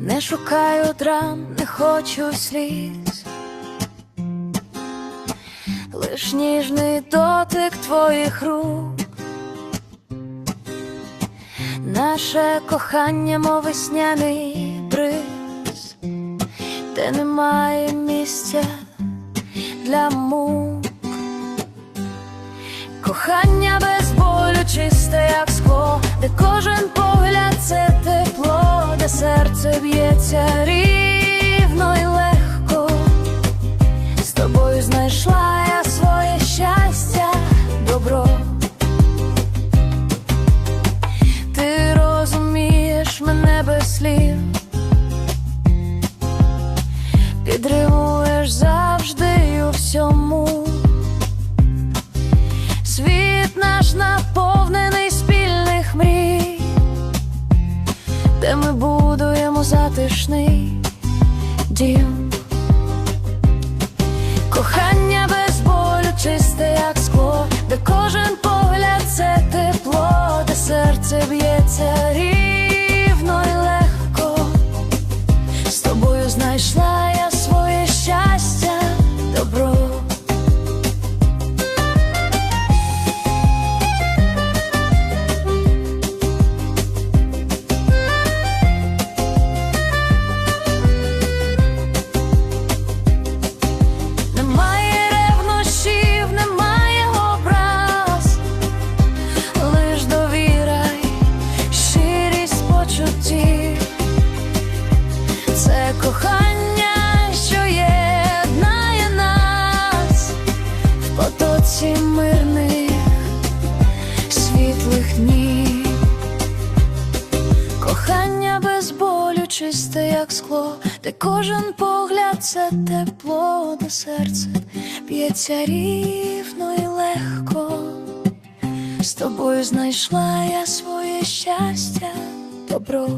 Не шукаю драм, не хочу сліз, лиш ніжний дотик твоїх рук, наше кохання, мов весняний бриз, де немає місця для мук. Кохання без болю, чисте, як скло, де кожен погляд це тепло, де серце б'ється рівно і легко. З тобою знайшла я затишний дім. Чисте, як скло, де кожен погляд це тепло, де серце б'ється рівно і легко. З тобою знайшла я своє щастя, добро.